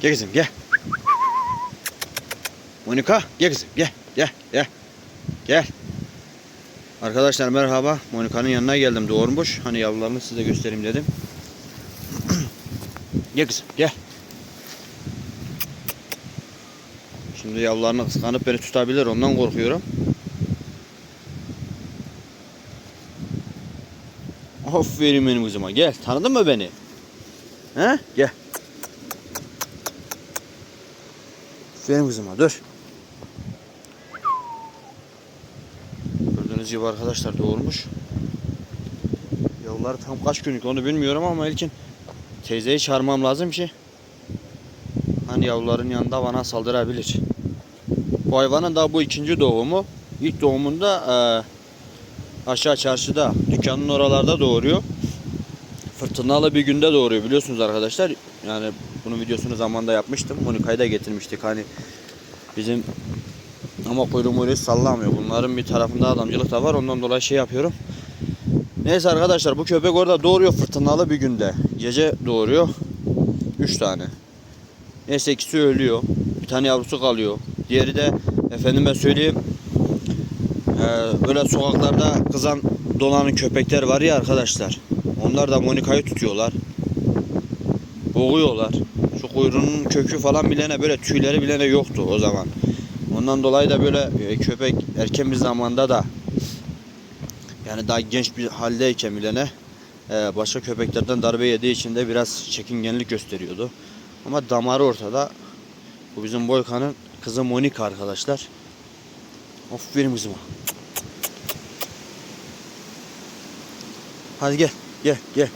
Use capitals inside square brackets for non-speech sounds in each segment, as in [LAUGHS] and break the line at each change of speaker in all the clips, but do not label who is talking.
Gel kızım gel. Monika gel kızım gel gel gel. Gel. Arkadaşlar merhaba. Monika'nın yanına geldim doğurmuş. Hani yavrularını size göstereyim dedim. [CLEARS THROAT] gel kızım gel. Şimdi yavrularını kıskanıp beni tutabilir ondan korkuyorum. Aferin benim kızıma gel. Tanıdın mı beni? He? Gel. Aferin kızıma dur. Gördüğünüz gibi arkadaşlar doğurmuş. Yavrular tam kaç günlük onu bilmiyorum ama ilkin teyzeyi çağırmam lazım ki hani yavruların yanında bana saldırabilir. Bu hayvanın daha bu ikinci doğumu. İlk doğumunda eee, aşağı çarşıda dükkanın oralarda doğuruyor. Fırtınalı bir günde doğuruyor biliyorsunuz arkadaşlar. Yani bunun videosunu zamanda yapmıştım. Monika'yı da getirmiştik. Hani bizim ama kuyruğu muyruğu sallamıyor. Bunların bir tarafında adamcılık da var. Ondan dolayı şey yapıyorum. Neyse arkadaşlar bu köpek orada doğuruyor fırtınalı bir günde. Gece doğuruyor. 3 tane. Neyse ikisi ölüyor. Bir tane yavrusu kalıyor. Diğeri de efendime söyleyeyim ee, böyle sokaklarda kızan dolanın köpekler var ya arkadaşlar. Onlar da Monika'yı tutuyorlar. Boğuyorlar. Şu kuyruğunun kökü falan bilene böyle tüyleri bilene yoktu o zaman. Ondan dolayı da böyle e, köpek erken bir zamanda da yani daha genç bir haldeyken bilene e, başka köpeklerden darbe yediği için de biraz çekingenlik gösteriyordu. Ama damarı ortada. Bu bizim Boyka'nın kızı Monika arkadaşlar. Aferin kızıma. Hadi gel. Gel gel.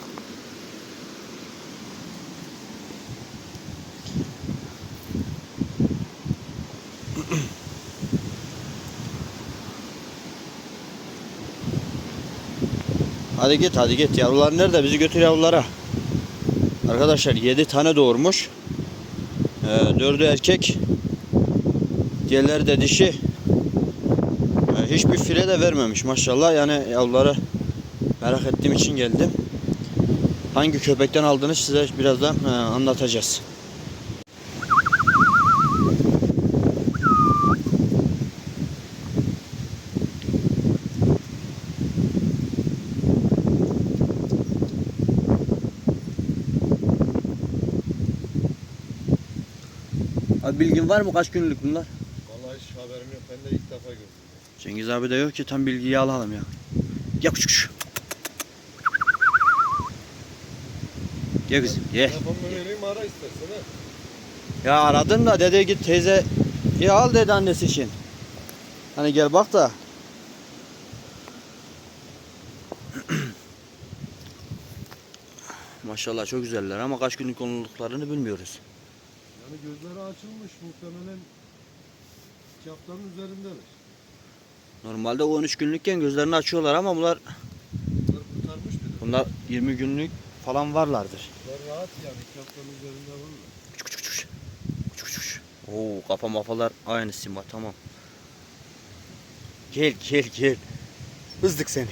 Hadi git hadi git. Yavrular nerede? Bizi götür yavrulara. Arkadaşlar 7 tane doğurmuş. Ee, 4'ü erkek. Diğerleri de dişi. Ee, hiçbir file de vermemiş maşallah. Yani yavruları merak ettiğim için geldim. Hangi köpekten aldığını size birazdan e, anlatacağız. Abi bilgin var mı kaç günlük bunlar?
Vallahi hiç haberim yok. Ben de ilk defa gördüm.
Cengiz abi de yok ki tam bilgiyi alalım ya. Gel küçük küçük. Gel kızım gel.
Telefonumu vereyim ara istersen ha.
Ya aradın da dede git teyze ya al dedi annesi için. Hani gel bak da. [CLEARS THROAT] Maşallah çok güzeller ama kaç günlük konuluklarını bilmiyoruz.
Yani gözleri açılmış muhtemelen iki haftanın üzerindeler.
Normalde o 13 günlükken gözlerini açıyorlar ama bunlar
Bunlar kurtarmış bir de.
bunlar 20 günlük falan varlardır.
Bunlar rahat yani iki haftanın üzerinde varlar.
Küçük küçük küçük. Küçük küçük. Oo kafa mafalar aynı Simba tamam. Gel gel gel. Hızdık seni.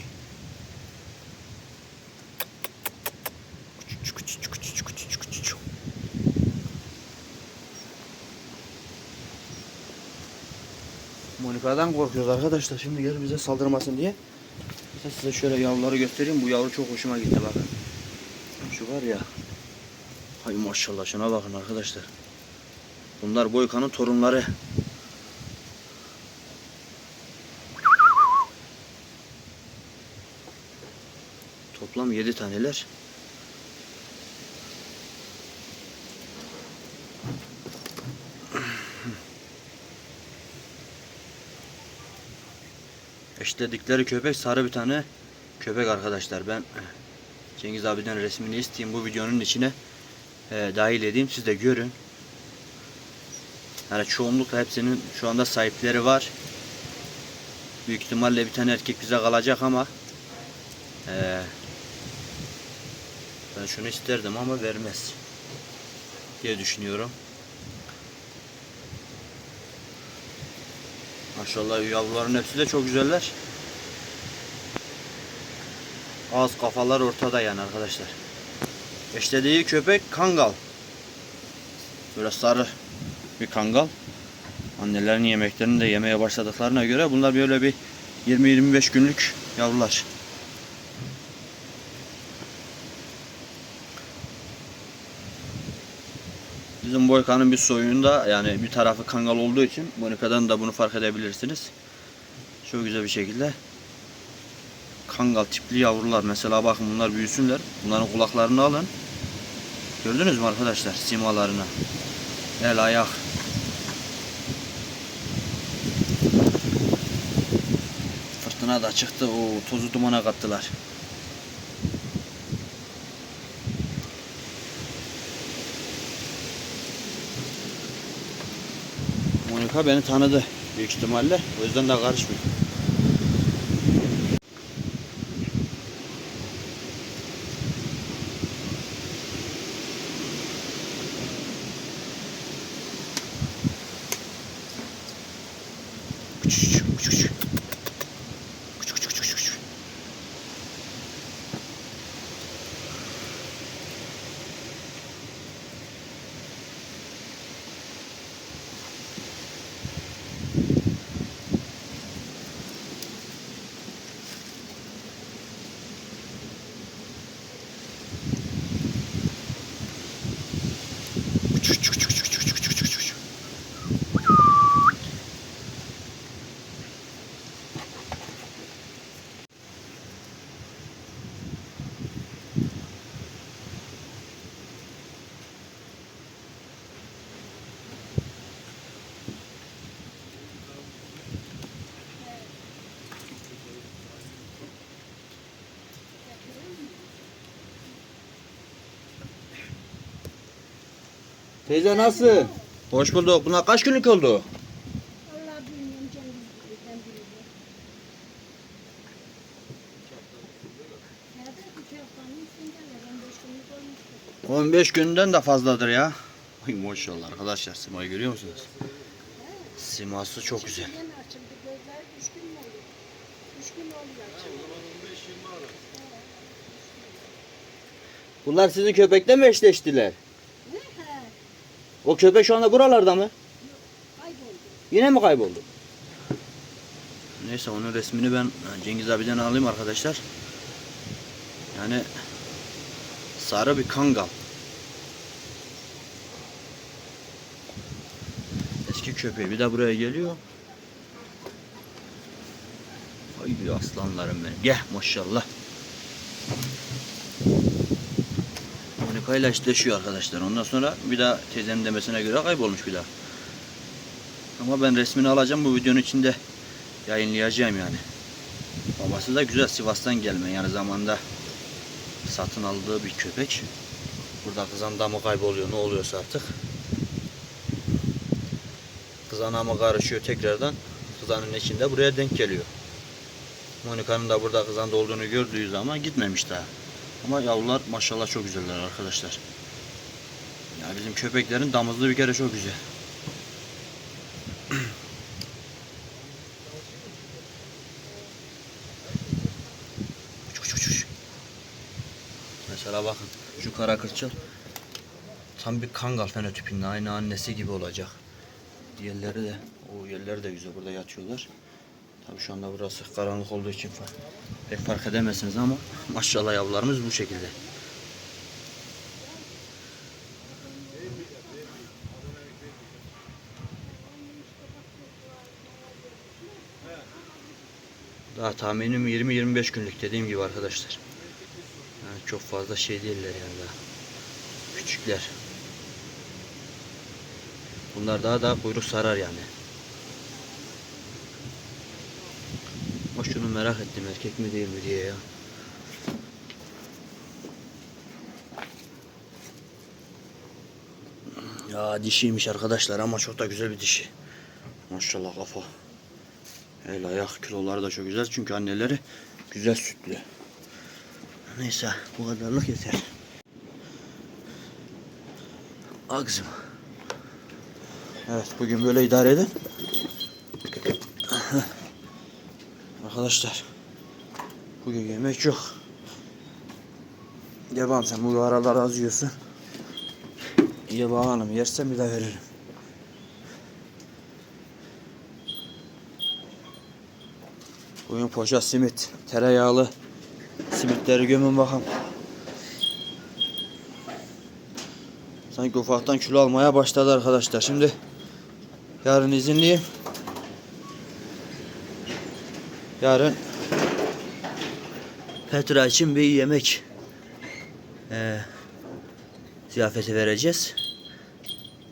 Küçük küçük küçük küçük küçük küçük. Monika'dan korkuyoruz arkadaşlar. Şimdi gel bize saldırmasın diye. Mesela size şöyle yavruları göstereyim. Bu yavru çok hoşuma gitti bakın. Şu var ya. Hay maşallah şuna bakın arkadaşlar. Bunlar Boyka'nın torunları. Toplam 7 taneler. Eşledikleri köpek sarı bir tane köpek arkadaşlar. Ben Cengiz abiden resmini isteyeyim bu videonun içine e, dahil edeyim. Siz de görün. Yani çoğunlukla hepsinin şu anda sahipleri var. Büyük ihtimalle bir tane erkek bize kalacak ama e, ben şunu isterdim ama vermez diye düşünüyorum. Maşallah yavruların hepsi de çok güzeller. Ağız kafalar ortada yani arkadaşlar. Eşlediği köpek kangal. Böyle sarı bir kangal. Annelerin yemeklerini de yemeye başladıklarına göre bunlar böyle bir 20-25 günlük yavrular. Boyka'nın bir soyunda yani bir tarafı kangal olduğu için Monika'dan da bunu fark edebilirsiniz. Çok güzel bir şekilde kangal tipli yavrular. Mesela bakın bunlar büyüsünler. Bunların kulaklarını alın. Gördünüz mü arkadaşlar simalarını? El ayak. Fırtına da çıktı. O tozu dumana kattılar. Monika beni tanıdı büyük ihtimalle. O yüzden de karışmıyor. Küçük küçük. Küçük küçük küçük küçük. Küçük küçük küçük küçük küçük küçük küçük. Teyze nasıl? Hoş bulduk. Bunlar kaç günlük oldu?
Vallahi bilmiyorum. Nerede iki haftanın üstündeler. 15 günlük olmuştur.
15 günden de fazladır ya. Ay maşallah arkadaşlar simayı görüyor musunuz? Siması çok güzel.
Yeni açıldı gözler 3 gün mü oluyor? 3 gün oluyor açıldı.
Bunlar sizin köpekle mi eşleştiler? O köpek şu anda buralarda mı?
Kayboldu.
Yine mi kayboldu? Neyse onun resmini ben Cengiz abiden alayım arkadaşlar. Yani sarı bir kangal. Eski köpeği bir de buraya geliyor. Ay aslanlarım benim. Gel maşallah. Eşleşiyor arkadaşlar. Ondan sonra bir daha teyzenin demesine göre kaybolmuş bir daha. Ama ben resmini alacağım bu videonun içinde yayınlayacağım yani. Babası da güzel Sivas'tan gelme yani zamanda satın aldığı bir köpek. Burada kızanda mı kayboluyor ne oluyorsa artık. Kızana mı karışıyor tekrardan kızanın içinde buraya denk geliyor. Monika'nın da burada kızanda olduğunu gördüğü zaman gitmemiş daha. Ama yavrular maşallah çok güzeller arkadaşlar. Ya bizim köpeklerin damızlığı bir kere çok güzel. Mesela bakın şu kara kırçıl tam bir kangal fenotipinde aynı annesi gibi olacak. Diğerleri de o yerleri de güzel burada yatıyorlar. Tabii şu anda burası karanlık olduğu için pek fark edemezsiniz ama [LAUGHS] maşallah yavrularımız bu şekilde. Daha tahminim 20-25 günlük dediğim gibi arkadaşlar. Yani çok fazla şey değiller yani daha. Küçükler. Bunlar daha daha kuyruk sarar yani. Ama şunu merak ettim erkek mi değil mi diye ya. Ya dişiymiş arkadaşlar ama çok da güzel bir dişi. Maşallah kafa. El ayak kiloları da çok güzel çünkü anneleri güzel sütlü. Neyse bu kadarlık yeter. Al kızım. Evet bugün böyle idare edin. Arkadaşlar bugün yemek yok. Devam sen bu aralar az yiyorsun. Ye bakalım. Yersen bir daha veririm. Bugün poşa simit. Tereyağlı simitleri gömün bakalım. Sanki ufaktan kilo almaya başladı arkadaşlar. Şimdi yarın izinliyim. Yarın Petra için bir yemek eee ziyafeti vereceğiz.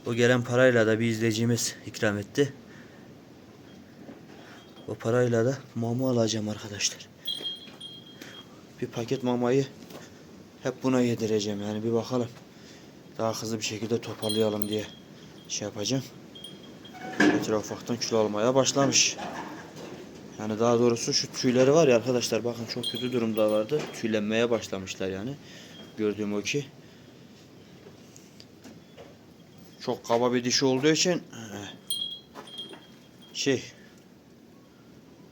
O gelen parayla da bir izleyicimiz ikram etti. O parayla da mama alacağım arkadaşlar. Bir paket mamayı hep buna yedireceğim yani bir bakalım. Daha hızlı bir şekilde toparlayalım diye şey yapacağım. Petra ufaktan kilo almaya başlamış. Yani daha doğrusu şu tüyleri var ya arkadaşlar bakın çok kötü durumdalardı. Tüylenmeye başlamışlar yani. Gördüğüm o ki. Çok kaba bir dişi olduğu için eh, şey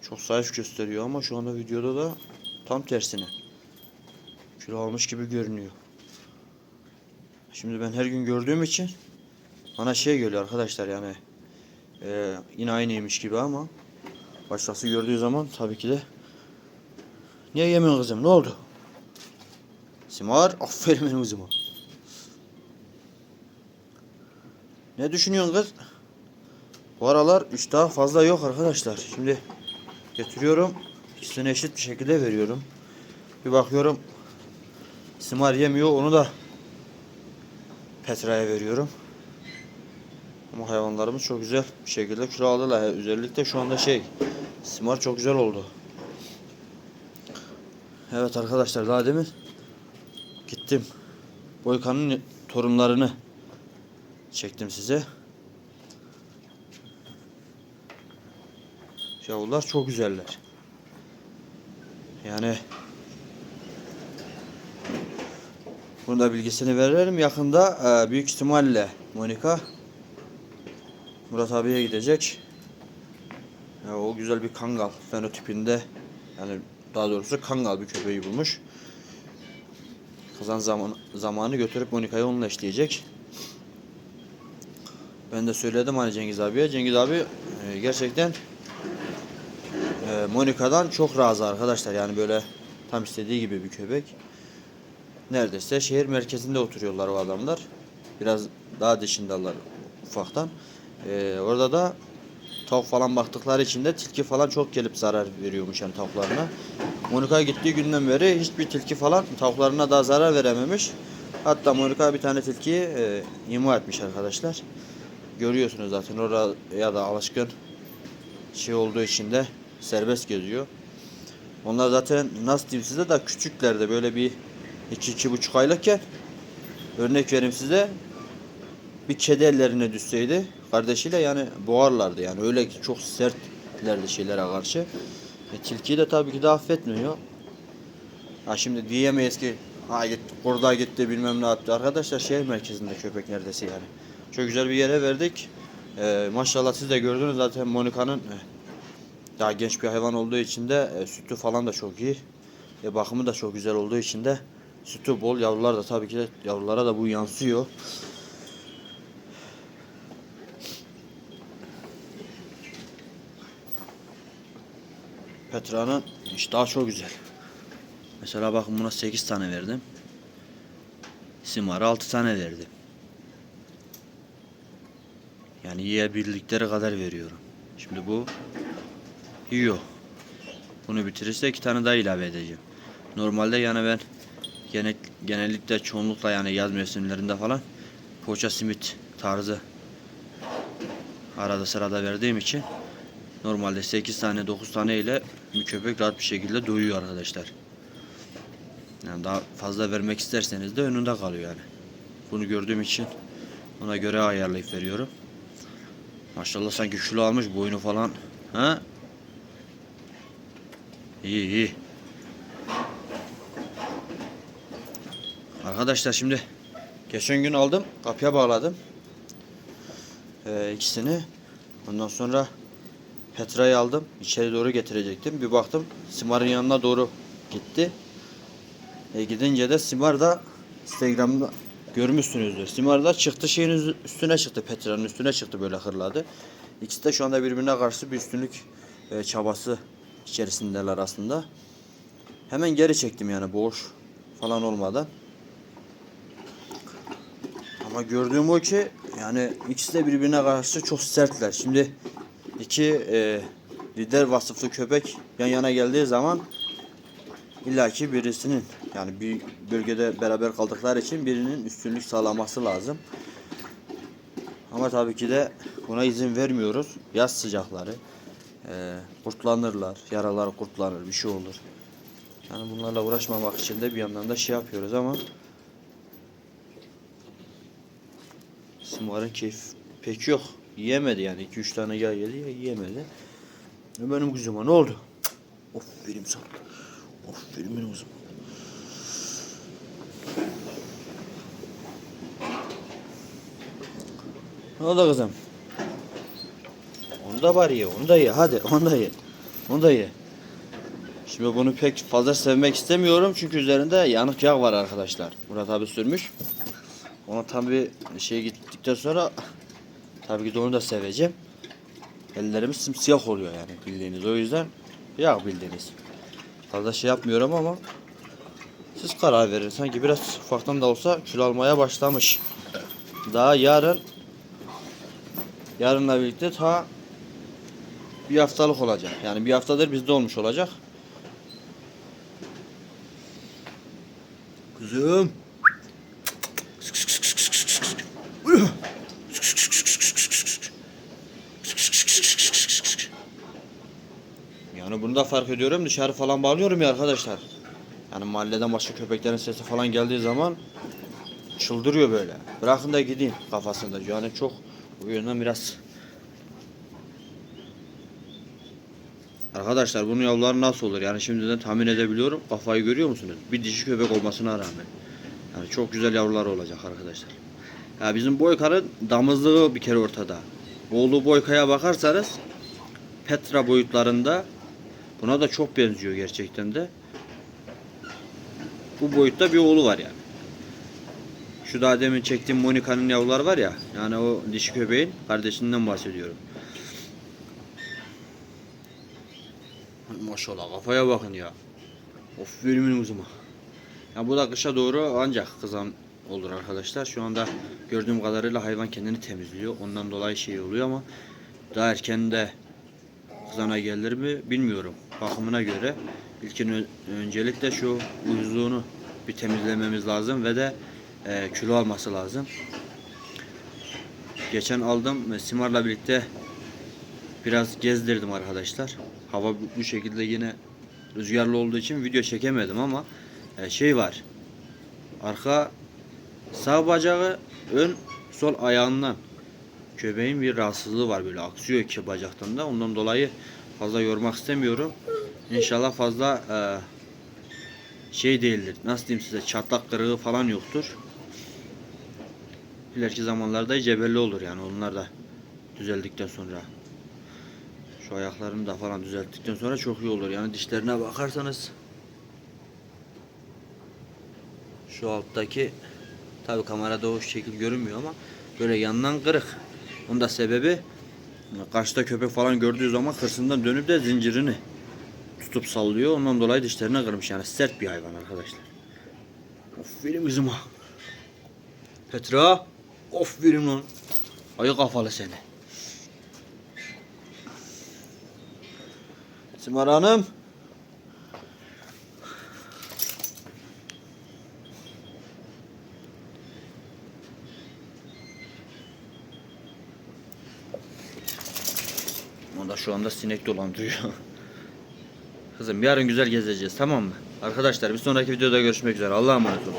çok zayıf gösteriyor ama şu anda videoda da tam tersine kilo almış gibi görünüyor. Şimdi ben her gün gördüğüm için bana şey geliyor arkadaşlar yani eee, yine aynıymış gibi ama başkası gördüğü zaman tabii ki de niye yemiyorsun kızım ne oldu? Simar aferin benim kızıma. Ne düşünüyorsun kız? Bu aralar daha fazla yok arkadaşlar. Şimdi getiriyorum. İkisini eşit bir şekilde veriyorum. Bir bakıyorum Simar yemiyor onu da Petra'ya veriyorum. Ama hayvanlarımız çok güzel bir şekilde kilo aldılar. Özellikle şu anda şey Simar çok güzel oldu. Evet arkadaşlar daha demin gittim. Boykan'ın torunlarını çektim size. Yavrular çok güzeller. Yani bunu da bilgisini verelim. Yakında e, büyük ihtimalle Monika Murat abiye gidecek. Ya, o güzel bir kangal fenotipinde yani daha doğrusu kangal bir köpeği bulmuş. Kazan zaman, zamanı götürüp Monika'yı onunla eşleyecek. Ben de söyledim hani Cengiz abiye. Cengiz abi e, gerçekten e, Monika'dan çok razı arkadaşlar. Yani böyle tam istediği gibi bir köpek. Neredeyse şehir merkezinde oturuyorlar o adamlar. Biraz daha dışındalar ufaktan. E, orada da tavuk falan baktıkları için de tilki falan çok gelip zarar veriyormuş yani tavuklarına. Monika gittiği günden beri hiçbir tilki falan tavuklarına daha zarar verememiş. Hatta Monika bir tane tilkiyi e, imha etmiş arkadaşlar. Görüyorsunuz zaten oraya da alışkın şey olduğu için de serbest geziyor. Onlar zaten nasıl diyeyim size de küçükler de böyle bir iki iki buçuk aylıkken örnek vereyim size bir kedi ellerine düşseydi kardeşiyle yani boğarlardı yani öyle ki çok sertlerdi şeylere karşı. E, tilkiyi de tabii ki de affetmiyor. Ha şimdi diyemeyiz ki ha git burada gitti bilmem ne yaptı. Arkadaşlar şehir merkezinde köpek neredeyse yani. Çok güzel bir yere verdik. E, maşallah siz de gördünüz zaten Monika'nın e, daha genç bir hayvan olduğu için de e, sütü falan da çok iyi. E, bakımı da çok güzel olduğu için de sütü bol. Yavrular da tabii ki de yavrulara da bu yansıyor. Petra'nın iştahı çok güzel. Mesela bakın buna 8 tane verdim. Simar'a 6 tane verdim. Yani yiyebildikleri kadar veriyorum. Şimdi bu yiyor. Bunu bitirirse iki tane daha ilave edeceğim. Normalde yani ben gene, genellikle çoğunlukla yani yaz mevsimlerinde falan poğaça simit tarzı arada sırada verdiğim için normalde 8 tane 9 tane ile bir köpek rahat bir şekilde doyuyor arkadaşlar. Yani daha fazla vermek isterseniz de önünde kalıyor yani. Bunu gördüğüm için ona göre ayarlayıp veriyorum. Maşallah sanki kilo almış boynu falan. Ha? İyi iyi. Arkadaşlar şimdi geçen gün aldım kapıya bağladım. Ee, ikisini. Ondan sonra Petra'yı aldım. içeri doğru getirecektim. Bir baktım Simar'ın yanına doğru gitti. E, gidince de Simar da Instagram'da görmüşsünüzdür. Simarlar çıktı şeyin üstüne çıktı. Petra'nın üstüne çıktı böyle hırladı. İkisi de şu anda birbirine karşı bir üstünlük e, çabası içerisindeler aslında. Hemen geri çektim yani boş falan olmadan. Ama gördüğüm o ki yani ikisi de birbirine karşı çok sertler. Şimdi iki e, lider vasıflı köpek yan yana geldiği zaman illaki birisinin yani bir bölgede beraber kaldıkları için birinin üstünlük sağlaması lazım. Ama tabii ki de buna izin vermiyoruz. Yaz sıcakları. e, kurtlanırlar. Yaralar kurtlanır. Bir şey olur. Yani bunlarla uğraşmamak için de bir yandan da şey yapıyoruz ama Simar'ın keyif pek yok. Yiyemedi yani. 2-3 tane yağ yedi ya yiyemedi. E benim kuzuma ne oldu? Of verim sana. Of verim benim kuzuma. Ne oldu kızım? Onu da var ye, onu da ye. Hadi onu da ye. Onu da ye. Şimdi bunu pek fazla sevmek istemiyorum çünkü üzerinde yanık yağ var arkadaşlar. Murat abi sürmüş. Ona tam bir şey gittikten sonra tabii ki de onu da seveceğim. Ellerimiz simsiyah oluyor yani bildiğiniz. O yüzden yağ bildiğiniz. Fazla şey yapmıyorum ama siz karar verin. Sanki biraz ufaktan da olsa kilo almaya başlamış. Daha yarın yarınla birlikte ta bir haftalık olacak. Yani bir haftadır bizde olmuş olacak. Kızım. Yani bunu da fark ediyorum. Dışarı falan bağlıyorum ya arkadaşlar. Yani mahalleden başka köpeklerin sesi falan geldiği zaman çıldırıyor böyle. Bırakın da gideyim kafasında. Yani çok bu yönden biraz Arkadaşlar bunun yavruları nasıl olur? Yani şimdiden tahmin edebiliyorum. Kafayı görüyor musunuz? Bir dişi köpek olmasına rağmen. Yani çok güzel yavrular olacak arkadaşlar. Ya bizim Boykar'ın damızlığı bir kere ortada. Oğlu Boyka'ya bakarsanız Petra boyutlarında buna da çok benziyor gerçekten de. Bu boyutta bir oğlu var yani. Şu daha demin çektiğim Monika'nın yavruları var ya. Yani o dişi köpeğin kardeşinden bahsediyorum. Maşallah kafaya bakın ya. Of verimin uzuma. Ya bu da kışa doğru ancak kızan olur arkadaşlar. Şu anda gördüğüm kadarıyla hayvan kendini temizliyor. Ondan dolayı şey oluyor ama daha erken de kızana gelir mi bilmiyorum. Bakımına göre ilkin öncelikle şu uyuzluğunu bir temizlememiz lazım ve de e, kilo alması lazım. Geçen aldım e, Simar'la birlikte biraz gezdirdim arkadaşlar. Hava bu şekilde yine rüzgarlı olduğu için video çekemedim ama e, şey var. Arka sağ bacağı ön sol ayağından köpeğin bir rahatsızlığı var böyle aksıyor iki bacaktan da ondan dolayı fazla yormak istemiyorum. İnşallah fazla e, şey değildir. Nasıl diyeyim size çatlak kırığı falan yoktur. İleriki zamanlarda cebelli olur yani onlar da düzeldikten sonra. Şu ayaklarını da falan düzelttikten sonra çok iyi olur. Yani dişlerine bakarsanız şu alttaki tabi kamerada o şekil görünmüyor ama böyle yandan kırık. Onun da sebebi karşıda köpek falan gördüğü zaman hırsından dönüp de zincirini tutup sallıyor. Ondan dolayı dişlerine kırmış. Yani sert bir hayvan arkadaşlar. Aferin kızıma. Petra. Aferin lan. Ayı kafalı seni. Simar Hanım. Şu anda sinek dolandırıyor. [LAUGHS] Kızım yarın güzel gezeceğiz tamam mı? Arkadaşlar bir sonraki videoda görüşmek üzere. Allah'a emanet olun.